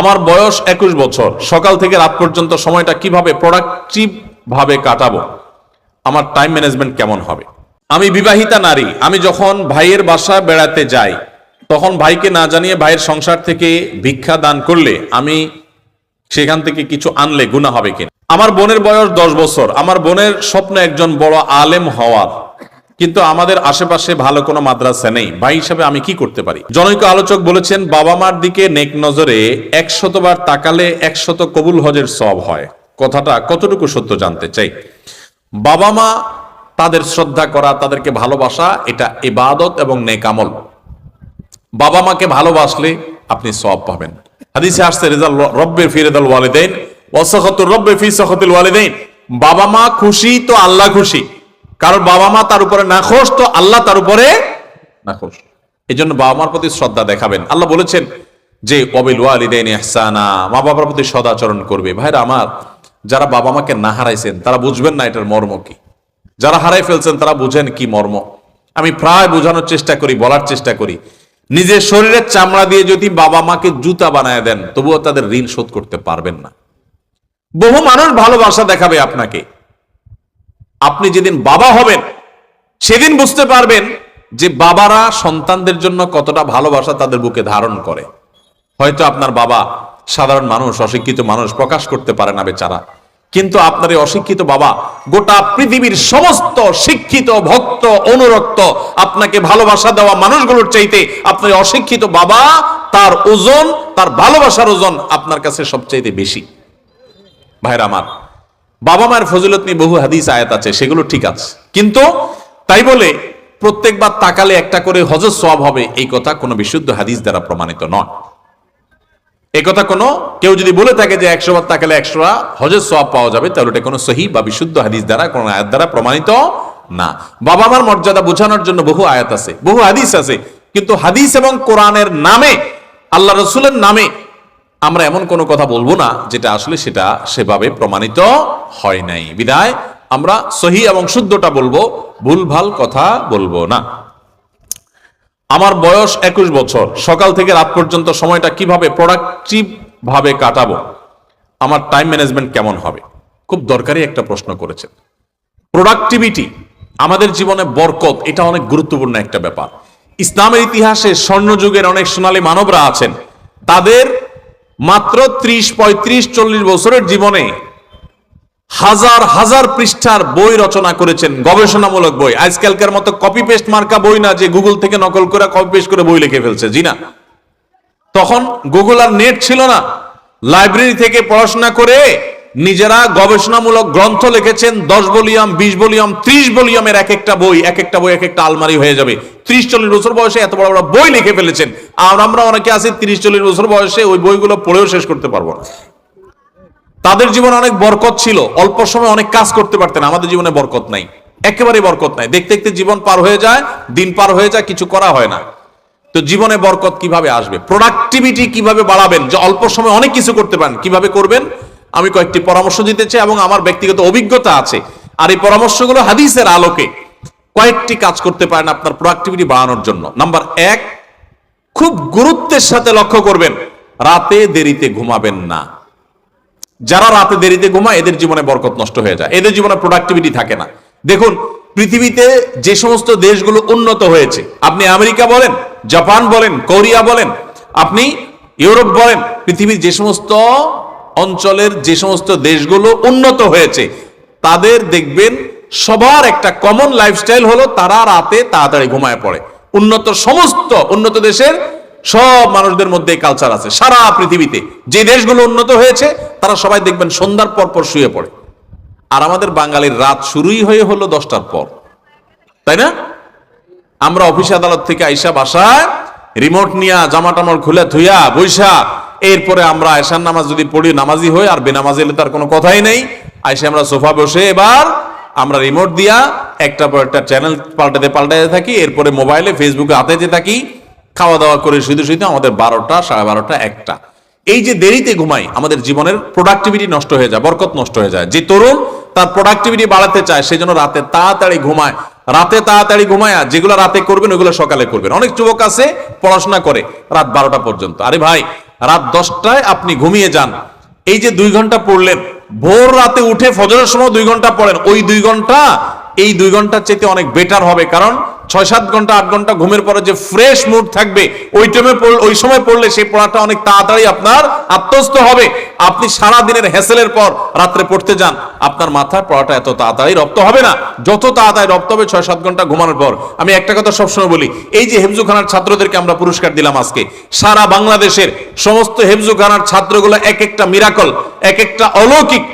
আমার বয়স একুশ বছর। সকাল থেকে রাত পর্যন্ত সময়টা কীভাবে প্রোডাক্টিভ ভাবে কাটাবো? আমার টাইম ম্যানেজমেন্ট কেমন হবে? আমি বিবাহিতা নারী। আমি যখন ভাইয়ের বাসা বেড়াতে যাই, তখন ভাইকে না জানিয়ে ভাইয়ের সংসার থেকে ভিক্ষা দান করলে আমি সেখান থেকে কিছু আনলে গুণা হবে কিনা? আমার বোনের বয়স দশ বছর। আমার বোনের স্বপ্ন একজন বড় আলেম হওয়ার। কিন্তু আমাদের আশেপাশে ভালো কোনো মাদ্রাসা নেই। ভাই হিসাবে আমি কি করতে পারি? জনৈক আলোচক বলেছেন বাবা মার দিকে নেক নজরে একশতবার তাকালে একশত কবুল হজের সব হয়। কথাটা কতটুকু সত্য জানতে চাই? বাবা মা তাদের শ্রদ্ধা করা, তাদেরকে ভালোবাসা, এটা ইবাদত এবং নেকামল বাবা মাকে ভালোবাসলে আপনি সব পাবেন। হাদিসে আসছে, রেজাল রব্বে ফিরেদাল ওয়ালিদাইন ওয়াসাখাতুর রব্বে ফি সাখাতিল ওয়ালিদাইন। বাবা মা খুশি তো আল্লাহ খুশি। কারণ বাবা মা তার উপরে নাখোশ, তো আল্লাহ তার উপরে নাখোশ। এই জন্য বাবা মার প্রতি শ্রদ্ধা দেখাবেন। আল্লাহ বলেছেন যে অবিল ওয়ালিদাইন মা বাবার প্রতি সদাচরণ করবে। ভাইরা আমার, যারা বাবা মাকে না হারাইছেন, তারা বুঝবেন না এটার মর্ম কি। যারা হারাই ফেলছেন, তারা বুঝেন কি মর্ম। আমি প্রায় বোঝানোর চেষ্টা করি, বলার চেষ্টা করি। নিজের শরীরের চামড়া দিয়ে যদি বাবা মাকে জুতা বানায় দেন, তবুও তাদের ঋণ শোধ করতে পারবেন না। বহু মানুষ ভালোবাসা দেখাবে আপনাকে। আপনি যেদিন বাবা হবেন, সেদিন বুঝতে পারবেন যে বাবারা সন্তানদের জন্য কতটা ভালোবাসা তাদের বুকে ধারণ করে। হয়তো আপনার বাবা সাধারণ মানুষ, অশিক্ষিত মানুষ, প্রকাশ করতে পারে না বেচারা। কিন্তু আপনার এই অশিক্ষিত বাবা গোটা পৃথিবীর সমস্ত শিক্ষিত, ভক্ত, অনুরক্ত, আপনাকে ভালোবাসা দেওয়া মানুষগুলোর চাইতে আপনার অশিক্ষিত বাবা তার ওজন, তার ভালোবাসার ওজন আপনার কাছে সবচাইতে বেশি। ভাইরা আমার বাবা মায়ের ফজিলত নিয়ে বহু হাদিস, আয়াত আছে, সেগুলো ঠিক আছে। কিন্তু তাই বলে প্রত্যেকবার তাকালে একটা করে হজর সব হবে, এই কথা কোনো বিশুদ্ধ হাদিস দ্বারা প্রমাণিত নয়। এই কথা কোনো, কেউ যদি বলে থাকে যে একশো বার তাকালে একশো হজের সব পাওয়া যাবে, তাহলে এটা কোনো সহি বা বিশুদ্ধ হাদিস দ্বারা, কোনো আয়াত দ্বারা প্রমাণিত না। বাবা মার মর্যাদা বোঝানোর জন্য বহু আয়াত আছে, বহু হাদিস আছে। কিন্তু হাদিস এবং কোরআনের নামে, আল্লাহ রসুলের নামে আমরা এমন কোনো কথা বলব না যেটা আসলে সেটা সেভাবে প্রমাণিত হয় নাই। বিদায়, আমরা সহি এবং শুদ্ধটা বলব ভুলভাল কথা বলব না। আমার বয়স একুশ বছর, সকাল থেকে রাত পর্যন্ত সময়টা কীভাবে প্রোডাক্টিভ ভাবে কাটাবো, আমার টাইম ম্যানেজমেন্ট কেমন হবে? খুব দরকারি একটা প্রশ্ন করেছেন। প্রোডাক্টিভিটি আমাদের জীবনে বরকত, এটা অনেক গুরুত্বপূর্ণ একটা ব্যাপার। ইসলামের ইতিহাসে স্বর্ণযুগের অনেক সোনালী মানবরা আছেন, তাদের মাত্র ত্রিশ, পঁয়ত্রিশ, চল্লিশ বছরের জীবনে হাজার হাজার পৃষ্ঠার বই রচনা করেছেন, গবেষণামূলক বই। আজকালকার মতো কপি পেস্ট মার্কা বই না যে গুগল থেকে নকল করে কপি পেস্ট করে বই লিখে ফেলছে। জি না। তখন গুগল আর নেট ছিল না। লাইব্রেরি থেকে পড়াশোনা করে নিজেরা গবেষণামূলক গ্রন্থ লিখেছেন, দশ বলিয়াম বিশ বলিয়াম ত্রিশ বলিয়ামের এক একটা বই, এক একটা বই, এক একটা আলমারি হয়ে যাবে। ত্রিশ চল্লিশ বছর বয়সে এত বড় বড় বই লিখে ফেলেছেন। আর আমরা অনেকে আছি ত্রিশ চল্লিশ বছর বয়সে ওই বইগুলো পড়েও শেষ করতে পারব না। তাদের জীবনে অনেক বরকত ছিল। অল্প সময় অনেক কাজ করতে পারতেন। আমাদের জীবনে বরকত নাই। একেবারে বরকত নাই। দেখতে দেখতে জীবন পার হয়ে যায়, দিন পার হয়ে যায়, কিছু করা হয় না। তো জীবনে বরকত কীভাবে আসবে? প্রোডাক্টিভিটি কীভাবে বাড়াবেন? যে অল্প সময় অনেক কিছু করতে পারেন, কীভাবে করবেন? আমি কয়েকটি পরামর্শ দিতে চাই এবং আমার ব্যক্তিগত অভিজ্ঞতা আছে। আর এই পরামর্শগুলো হাদিসের আলোকে কয়েকটি কাজ করতে পারেন আপনার প্রোডাক্টিভিটি বাড়ানোর জন্য। নাম্বার এক, খুব গুরুত্বের সাথে লক্ষ্য করবেন, রাতে দেরিতে ঘুমাবেন না। যারা রাতে দেরিতে ঘুমায়, এদের জীবনে বরকত নষ্ট হয়ে যায়। এদের জীবনে প্রোডাক্টিভিটি থাকে না। দেখুন, পৃথিবীতে যে সমস্ত দেশগুলো উন্নত হয়েছে, আপনি আমেরিকা বলেন, জাপান বলেন, কোরিয়া বলেন, আপনি ইউরোপ বলেন, পৃথিবীর যে সমস্ত অঞ্চলের যে সমস্ত দেশগুলো উন্নত হয়েছে, তাদের দেখবেন সবার একটা কমন লাইফস্টাইল হলো তারা রাতে তাড়াতাড়ি ঘুমায় পড়ে। উন্নত সমস্ত, উন্নত দেশের সব মানুষদের মধ্যে কালচার আছে। সারা পৃথিবীতে যে দেশগুলো উন্নত হয়েছে, তারা সবাই দেখবেন সন্ধ্যার পর পর শুয়ে পড়ে। আর আমাদের বাঙালির রাত শুরুই হয়ে হলো দশটার পর। তাই না? আমরা অফিস আদালত থেকে আইসা বাসায় রিমোট নিয়া জামা টামর খুলে ধুইয়া বৈশা এরপরে আমরা আয়সার নামাজ যদি পড়ি, নামাজি হই, আর বেনামাজি হলে তার কোনো কথাই নেই। আইসা আমরা সোফা বসে এবার আমরা রিমোট দিয়া একটা পর একটা চ্যানেল পাল্টাতে পাল্টাতে থাকি, এরপরে মোবাইলে ফেসবুকে হাতে থাকি, খাওয়া দাওয়া করে শুধু শুধু আমাদের বারোটা, সাড়ে বারোটা, একটা। এই যে দেরিতে ঘুমাই, আমাদের জীবনের প্রোডাক্টিভিটি নষ্ট হয়ে যায়, বরকত নষ্ট হয়ে যায়। যে তরুণ তার প্রোডাক্টিভিটি বাড়াতে চায় সেই জন্য রাতে তাড়াতাড়ি ঘুমায়। রাতে তাড়াতাড়ি ঘুমায় যেগুলো রাতে করবেন, ওগুলো সকালে করবেন। অনেক যুবক আছে, পড়াশোনা করে, রাত বারোটা পর্যন্ত। আরে ভাই রাত দশটায় আপনি ঘুমিয়ে যান। এই যে দুই ঘণ্টা পড়লেন, ভোর রাতে উঠে ফজরের সময় দুই ঘণ্টা পড়েন, ওই দুই ঘণ্টা, এই দুই ঘণ্টার চেয়ে অনেক বেটার হবে। কারণ ছয় সাত ঘণ্টা, আট ঘণ্টা ঘুমের পরে যে ফ্রেশ মুড থাকবে, ওই টাইমে ওই সময় পড়লে সেই পড়াটা অনেক তাড়াতাড়ি আপনার আত্মস্থ হবে। আপনি সারা দিনের হ্যাসেলের পর রাত্রে পড়তে যান, আপনার মাথায় পড়াটা এত তাড়াতাড়ি রপ্ত হবে না। যত তাড়াতাড়ি রপ্ত হবে, ছয় সাত ঘণ্টা ঘুমানোর পর। আমি একটা কথা সবসময় বলি, এই যে হেফজুখানার ছাত্রদেরকে আমরা পুরস্কার দিলাম আজকে, সারা বাংলাদেশের সমস্ত হেফজুখানার ছাত্রগুলো এক একটা মিরাকল এক একটা অলৌকিক।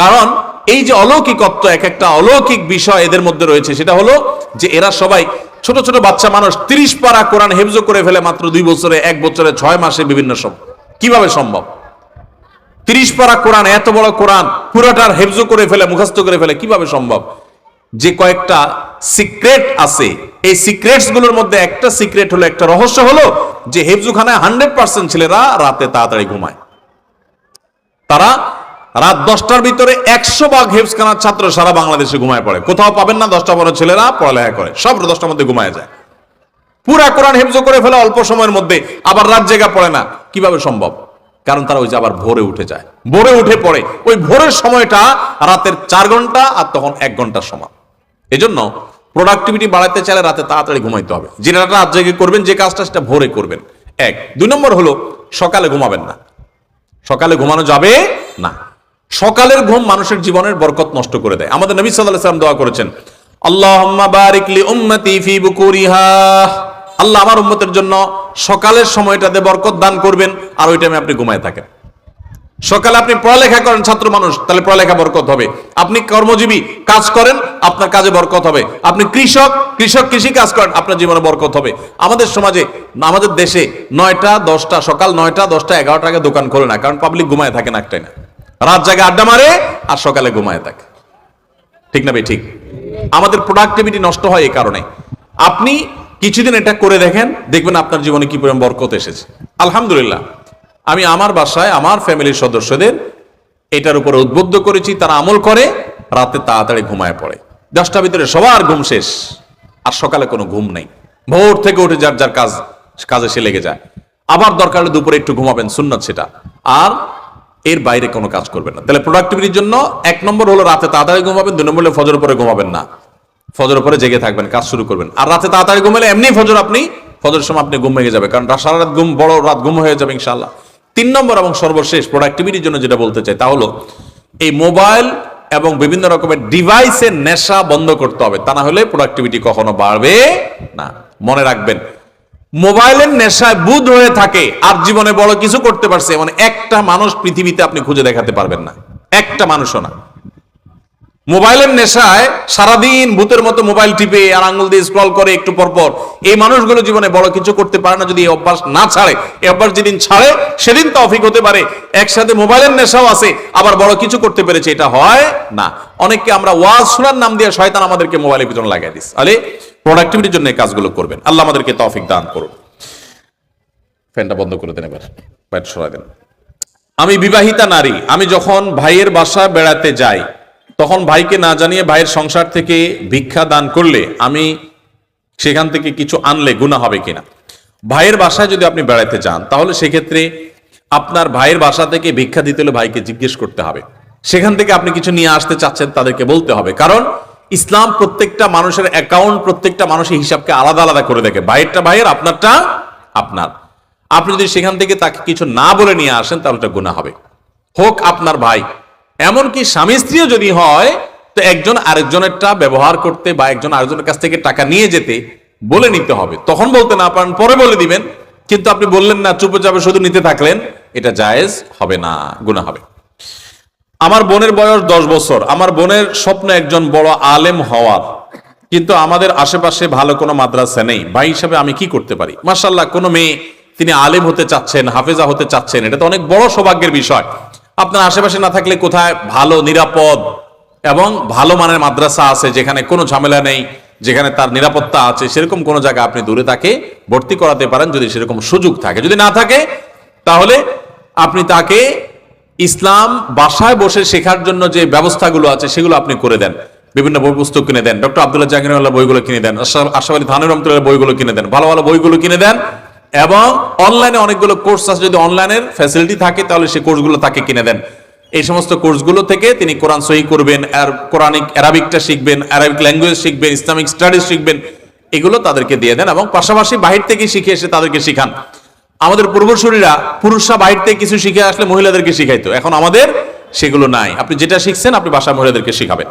কারণ এই যে অলৌকিকত্ব, এক একটা অলৌকিক বিষয় এদের মধ্যে রয়েছে, সেটা হলো যে এরা সবাই ছোট ছোট বাচ্চা মানুষ, তিরিশ পারা কোরআন হেফজ করে ফেলে মাত্র দুই বছরে, এক বছরে ছয় মাসে বিভিন্ন সব কীভাবে সম্ভব? তিরিশ পারা কোরআন, এত বড় কোরআন, পুরোটার হেফজ করে ফেলে, মুখস্থ করে ফেলে, কীভাবে সম্ভব? যে কয়েকটা সিক্রেট আছে, এই সিক্রেটসগুলোর মধ্যে একটা সিক্রেট হলো, একটা রহস্য হলো যে হেফজুখানায় হান্ড্রেড পার্সেন্ট ছেলেরা রাতে তাড়াতাড়ি ঘুমায়। তারা রাত দশটার ভিতরে একশো ভাগ হেফসখানার ছাত্র সারা বাংলাদেশে ঘুমায় পড়ে। কোথাও পাবেন না, দশটা বড় ছেলেরা পড়ালেখা করে। সব দশটার মধ্যে ঘুমায় যায়। পুরা কোরআন হেফজ করে ফেলে অল্প সময়ের মধ্যে আবার রাত জায়গা পড়ে না। কীভাবে সম্ভব? কারণ তারা ওই যে আবার ভোরে উঠে যায়। ভোরে উঠে পড়ে। ওই ভোরের সময়টা রাতের চার ঘণ্টা আর তখন এক ঘণ্টার সময় এজন্য প্রোডাক্টিভিটি বাড়াতে চাইলে রাতে তাড়াতাড়ি ঘুমাইতে হবে। যেটা রাত জেগে করবেন, যে কাজটা সেটা ভোরে করবেন। এক। দুই নম্বর হলো, সকালে ঘুমাবেন না। সকালে ঘুমানো যাবে না। সকালের ঘুম মানুষের জীবনের বরকত নষ্ট করে দেয়। আমাদের নবী সাল্লাম দোয়া করেছেন আল্লাহ আমার উম্মতের জন্য সকালের সময়টাতে বরকত দান করবেন আর ওই টাইমে আপনি ঘুমায় থাকেন। সকালে আপনি পড়ালেখা করেন ছাত্র মানুষ, তাহলে পড়ালেখা বরকত হবে। আপনি কর্মজীবী, কাজ করেন, আপনার কাজে বরকত হবে। আপনি কৃষক কৃষক কৃষি কাজ করেন, আপনার জীবনে বরকত হবে। আমাদের সমাজে, আমাদের দেশে নয়টা, দশটা, সকাল নয়টা, দশটা, এগারোটা আগে দোকান খোলে না, কারণ পাবলিক ঘুমায় থাকে না একটাই না। রাত জাগে আড্ডা মারে আর সকালে ঘুমায় থাকে। ঠিক না ভাই? ঠিক। আমাদের প্রোডাক্টিভিটি নষ্ট হয় এই কারণে। আপনি কিছুদিন এটা করে দেখেন, দেখবেন আপনার জীবনে কি পরিমাণ বরকত এসেছে। আলহামদুলিল্লাহ, আমি আমার বাসায় আমার ফ্যামিলির সদস্যদের এটার উপরে উদ্বুদ্ধ করেছি, তারা আমল করে, রাতে তাড়াতাড়ি ঘুমায় পড়ে। দশটার ভিতরে সবার ঘুম শেষ, আর সকালে কোনো ঘুম নেই। ভোর থেকে উঠে যার যার কাজ, কাজে সে লেগে যায়। আবার দরকার হলে দুপুরে একটু ঘুমাবেন, সুন্নত সেটা। আর এর বাইরে কোনো কাজ করবেন না। তাহলে প্রোডাক্টিভিটির জন্য এক নম্বর হলো রাতে তাড়াতাড়ি ঘুমাবেন, দুই নম্বর হলো ফজর পরে ঘুমাবেন না। ফজর পরে জেগে থাকবেন, কাজ শুরু করবেন। আর রাতে তাড়াতাড়ি ঘুমালে এমনি ফজর আপনি ফজর সময় আপনি ঘুম ভেঙে যাবে। কারণ সারা রাত ঘুম বড় রাত ঘুম হয়ে যাবে ইনশাল্লাহ তিন নম্বর এবং সর্বশেষ প্রোডাক্টিভিটির জন্য যেটা বলতে চাই তা হলো, এই মোবাইল এবং বিভিন্ন রকমের ডিভাইসের নেশা বন্ধ করতে হবে। তা না হলে প্রোডাক্টিভিটি কখনো বাড়বে না। মনে রাখবেন মোবাইলের নেশায় বুধ হয়ে থাকে, আর জীবনে বড় কিছু করতে পারছে মানে একটা মানুষ পৃথিবীতে আপনি খুঁজে দেখাতে পারবেন না। একটা মানুষও না। মোবাইলের নেশায় সারাদিন ভূতের মতো মোবাইল টিপে আর আঙ্গুল দিয়ে স্ক্রল করে একটু পর পর। এই মানুষগুলো জীবনে বড় কিছু করতে পারে না, যদি এই অভ্যাস না ছাড়ে। এই অভ্যাস যেদিন ছাড়ে, সেদিন তো অফিক হতে পারে। একসাথে মোবাইলের নেশাও আছে, আবার বড় কিছু করতে পেরেছে, এটা হয় না। অনেককে আমরা ওয়াজ শোনার নাম দিয়ে শয়তান আমাদেরকে মোবাইলের পিছনে লাগিয়ে দিস তাহলে প্রোডাক্টিভিটির জন্য কাজগুলো করবেন। আল্লাহ আমাদেরকে তৌফিক দান করুন। ফ্যানটা বন্ধ করে দেন এবার। বাইরে সরাই দেন। আমি বিবাহিতা নারী, আমি যখন ভাইয়ের বাসা বেড়াতে যাই, তখন ভাইকে না জানিয়ে ভাইয়ের সংসার থেকে ভিক্ষা দান করলে আমি সেখান থেকে কিছু আনলে গুণা হবে কিনা? ভাইয়ের বাসায় যদি আপনি বেড়াতে যান, তাহলে সেক্ষেত্রে আপনার ভাইয়ের বাসা থেকে ভিক্ষা দিতে হলে ভাইকে জিজ্ঞেস করতে হবে। সেখান থেকে আপনি কিছু নিয়ে আসতে চাচ্ছেন, তাদেরকে বলতে হবে। কারণ ইসলাম প্রত্যেকটা মানুষের অ্যাকাউন্ট প্রত্যেকটা মানুষের হিসাবকে আলাদা আলাদা করে দেখে। ভাইয়েরটা ভাইয়ের আপনারটা আপনার। আপনি যদি সেখান থেকে তাকে কিছু না বলে নিয়ে আসেন, তাহলে এটা গুণা হবে। হোক আপনার ভাই। এমনকি স্বামী স্ত্রীও যদি হয়, তো একজন আরেকজনেরটা ব্যবহার করতে বা একজন আরেকজনের কাছ থেকে টাকা নিয়ে যেতে বলে নিতে হবে। তখন বলতে না পারেন, পরে বলে দিবেন। কিন্তু আপনি বললেন না, চুপচাপে শুধু নিতে থাকলেন, এটা জায়েজ হবে না গুণা হবে। আমার বোনের বয়স দশ বছর। আমার বোনের স্বপ্ন একজন বড় আলেম হওয়ার। কিন্তু আমাদের আশেপাশে ভালো কোনো মাদ্রাসা নেই। ভাই হিসাবে আমি কি করতে পারি? মার্শাল্লাহ কোনো মেয়ে, তিনি আলেম হতে চাচ্ছেন, হাফেজা হতে চাচ্ছেন, এটা তো অনেক বড় সৌভাগ্যের বিষয়। আপনার আশেপাশে না থাকলে কোথায়? ভালো, নিরাপদ এবং ভালো মানের মাদ্রাসা আছে, যেখানে কোনো ঝামেলা নেই, যেখানে তার নিরাপত্তা আছে, সেরকম কোনো জায়গা আপনি দূরে তাকে ভর্তি করাতে পারেন, যদি সেরকম সুযোগ থাকে। যদি না থাকে, তাহলে আপনি তাকে ইসলাম বাসায় বসে শেখার জন্য যে ব্যবস্থাগুলো আছে, সেগুলো আপনি করে দেন। বিভিন্ন বই পুস্তক কিনে দেন। ডক্টর আব্দুল্লাহ জাহাঙ্গীর বইগুলো কিনে দেন। আশরাফ আলী থানুর রহমতুল্লাহ বইগুলো কিনে দেন। ভালো ভালো বইগুলো কিনে দেন এবং অনলাইনে অনেকগুলো কোর্স আছে। যদি অনলাইনের ফ্যাসিলিটি থাকে, তাহলে সেই কোর্সগুলো তাকে কিনে দেন। এই সমস্ত কোর্সগুলো থেকে তিনি কোরআন সহি করবেন, আর কোরআনিক অ্যারাবিকটা শিখবেন অ্যারাবিক ল্যাঙ্গুয়েজ শিখবেন ইসলামিক স্টাডিজ শিখবেন, এগুলো তাদেরকে দিয়ে দেন এবং পাশাপাশি বাহির থেকে শিখে এসে তাদেরকে শিখান। আমাদের পূর্বসূরীরা পুরুষরা বাইর থেকে কিছু শিখে আসলে মহিলাদেরকে শিখাইতো। এখন আমাদের সেগুলো নাই। আপনি যেটা শিখছেন, আপনি বাসা মহিলাদেরকে শিখাবেন।